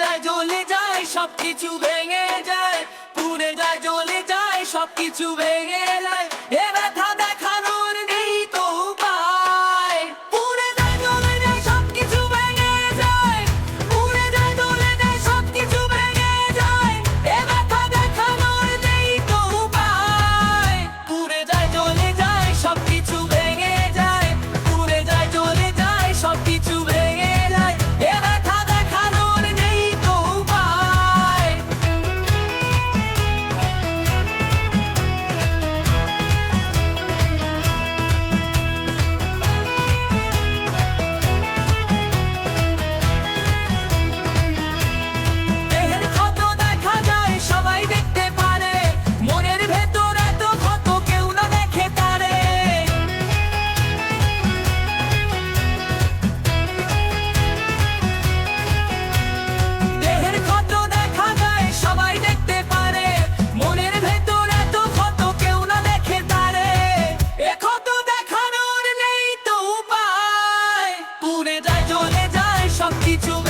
যায়, জ্বলে যায় সব কিছু ভেঙে যায়। পুড়ে যায়, জ্বলে যায় সব কিছু ভেঙে যায়। keep you.